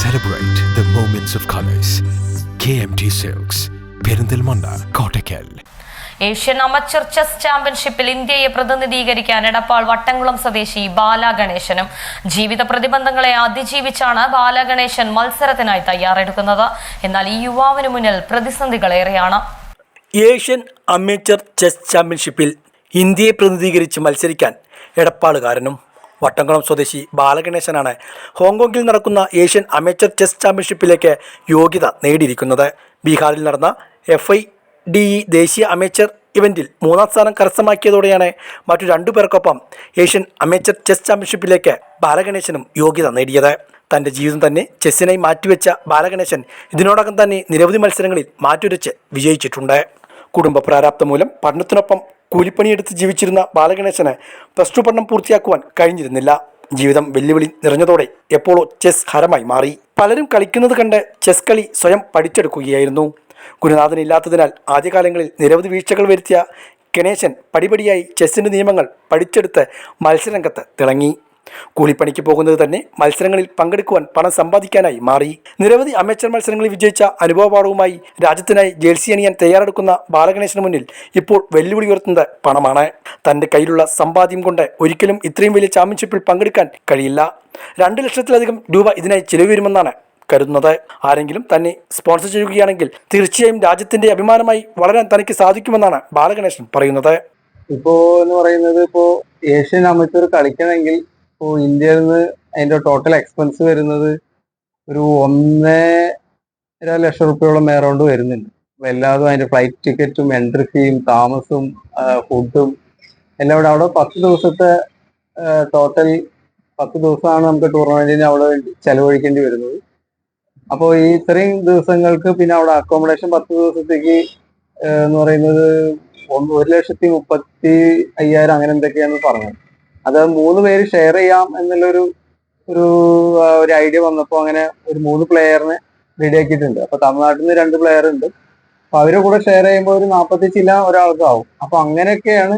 Celebrate the moments of colors. KMT Silks, Perinthalmanna Kottakkal Asian amateur chess ചാമ്പ്യൻഷിപ്പിൽ ഇന്ത്യയെ പ്രതിനിധീകരിക്കാൻ എടപ്പാൾ വട്ടംകുളം സ്വദേശി ബാലഗണേശനും ജീവിത പ്രതിബന്ധങ്ങളെ അതിജീവിച്ചാണ് ബാലഗണേശൻ മത്സരത്തിനായി തയ്യാറെടുക്കുന്നത്. എന്നാൽ ഈ യുവാവിന് മുന്നിൽ പ്രതിസന്ധികളേറെയാണ് ഏഷ്യൻ അമേച്ചർ ചെസ് ചാമ്പ്യൻഷിപ്പിൽ ഇന്ത്യയെ പ്രതിനിധീകരിച്ച് മത്സരിക്കാൻ എടപ്പാളുകാരനും വട്ടംകുളം സ്വദേശി ബാലഗണേശനാണ്. ഹോങ്കോങ്ങിൽ നടക്കുന്ന ഏഷ്യൻ അമേച്ചർ ചെസ് ചാമ്പ്യൻഷിപ്പിലേക്ക് യോഗ്യത നേടിയിരിക്കുന്നത്. ബീഹാറിൽ നടന്ന എഫ് ഐ ഡി ഇ ദേശീയ അമേച്ചർ ഇവന്റിൽ മൂന്നാം സ്ഥാനം കരസ്ഥമാക്കിയതോടെയാണ് മറ്റു രണ്ടു പേർക്കൊപ്പം ഏഷ്യൻ അമേച്ചർ ചെസ് ചാമ്പ്യൻഷിപ്പിലേക്ക് ബാലഗണേശനും യോഗ്യത നേടിയത്. തന്റെ ജീവിതം തന്നെ ചെസ്സിനായി മാറ്റിവെച്ച ബാലഗണേശൻ ഇതിനോടകം തന്നെ നിരവധി മത്സരങ്ങളിൽ മാറ്റുരച്ച് വിജയിച്ചിട്ടുണ്ട്. കുടുംബ പ്രാരാബ്ദം മൂലം പഠനത്തിനൊപ്പം കൂലിപ്പണിയെടുത്ത് ജീവിച്ചിരുന്ന ബാലഗണേശന് പ്ലസ് ടു പഠനം പൂർത്തിയാക്കുവാൻ കഴിഞ്ഞിരുന്നില്ല. ജീവിതം വെല്ലുവിളി നിറഞ്ഞതോടെ എപ്പോഴോ ചെസ് ഹരമായി മാറി. പലരും കളിക്കുന്നത് കണ്ട് ചെസ് കളി സ്വയം പഠിച്ചെടുക്കുകയായിരുന്നു. ഗുരുനാഥനില്ലാത്തതിനാൽ ആദ്യകാലങ്ങളിൽ നിരവധി വീഴ്ചകൾ വരുത്തിയ ഗണേശൻ പടിപടിയായി ചെസ്സിന്റെ നിയമങ്ങൾ പഠിച്ചെടുത്ത് മത്സരരംഗത്ത് തിളങ്ങി. കൂലിപ്പണിക്ക് പോകുന്നത് തന്നെ മത്സരങ്ങളിൽ പങ്കെടുക്കുവാൻ പണം സമ്പാദിക്കാനായി മാറി. നിരവധി അമേച്ചർ മത്സരങ്ങളിൽ വിജയിച്ച അനുഭവപാഠവുമായി രാജ്യത്തിനായി ജേഴ്സി അണിയാൻ തയ്യാറെടുക്കുന്ന ബാലഗണേശന് മുന്നിൽ ഇപ്പോൾ വെല്ലുവിളി ഉയർത്തുന്നത് പണമാണ്. തന്റെ കയ്യിലുള്ള സമ്പാദ്യം കൊണ്ട് ഒരിക്കലും ഇത്രയും വലിയ ചാമ്പ്യൻഷിപ്പിൽ പങ്കെടുക്കാൻ കഴിയില്ല. രണ്ട് ലക്ഷത്തിലധികം രൂപ ഇതിനായി ചിലവ് വരുമെന്നാണ് കരുതുന്നത്. ആരെങ്കിലും തന്നെ സ്പോൺസർ ചെയ്യുകയാണെങ്കിൽ തീർച്ചയായും രാജ്യത്തിന്റെ അഭിമാനമായി വളരാൻ തനിക്ക് സാധിക്കുമെന്നാണ് ബാലഗണേശൻ പറയുന്നത്. ഇപ്പോ എന്ന് പറയുന്നത് ഇപ്പോ ഏഷ്യൻ അമേച്ചർ കളിക്കണമെങ്കിൽ ഇപ്പോ ഇന്ത്യയിൽ നിന്ന് അതിന്റെ ടോട്ടൽ എക്സ്പെൻസ് വരുന്നത് ഒരു ഒന്നര ലക്ഷം റുപ്യോളം എറൗണ്ട് വരുന്നുണ്ട്. എല്ലാതും അതിന്റെ ഫ്ലൈറ്റ് ടിക്കറ്റും എൻട്രി ഫീയും താമസവും ഫുഡും എല്ലാം കൂടെ അവിടെ പത്ത് ദിവസത്തെ ടോട്ടൽ പത്ത് ദിവസമാണ് നമുക്ക് ടൂർണമെന്റിന് അവിടെ ചെലവഴിക്കേണ്ടി വരുന്നത്. അപ്പോൾ ഈ ഇത്രയും ദിവസങ്ങൾക്ക് പിന്നെ അവിടെ അക്കോമഡേഷൻ പത്ത് ദിവസത്തേക്ക് എന്ന് പറയുന്നത് ഒരു ലക്ഷത്തി മുപ്പത്തി അയ്യായിരം അങ്ങനെ എന്തൊക്കെയാണ് പറഞ്ഞത്. അത് മൂന്ന് പേര് ഷെയർ ചെയ്യാം എന്നുള്ളൊരു ഒരു ഒരു ഐഡിയ വന്നപ്പോൾ അങ്ങനെ ഒരു മൂന്ന് പ്ലെയറിനെ റെഡിയാക്കിയിട്ടുണ്ട് അപ്പൊ തമിഴ്നാട്ടിൽ നിന്ന് രണ്ട് പ്ലെയർ ഉണ്ട്. അപ്പൊ അവരെ കൂടെ ഷെയർ ചെയ്യുമ്പോൾ ഒരു നാൽപ്പത്തി ചില ഒരാൾക്കാവും. അപ്പൊ അങ്ങനെയൊക്കെയാണ്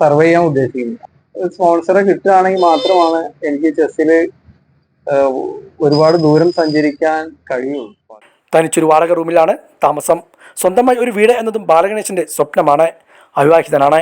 സർവേ ചെയ്യാൻ ഉദ്ദേശിക്കുന്നത്. സ്പോൺസറെ കിട്ടുകയാണെങ്കിൽ മാത്രമാണ് എനിക്ക് ചെസ്സിൽ ഒരുപാട് ദൂരം സഞ്ചരിക്കാൻ കഴിയുള്ളൂ തനിച്ചൊരു വാടക റൂമിലാണ് താമസം. സ്വന്തമായി ഒരു വീട് എന്നതും ബാലഗണേശന്റെ സ്വപ്നമാണ്. അവിവാഹിതനാണ്.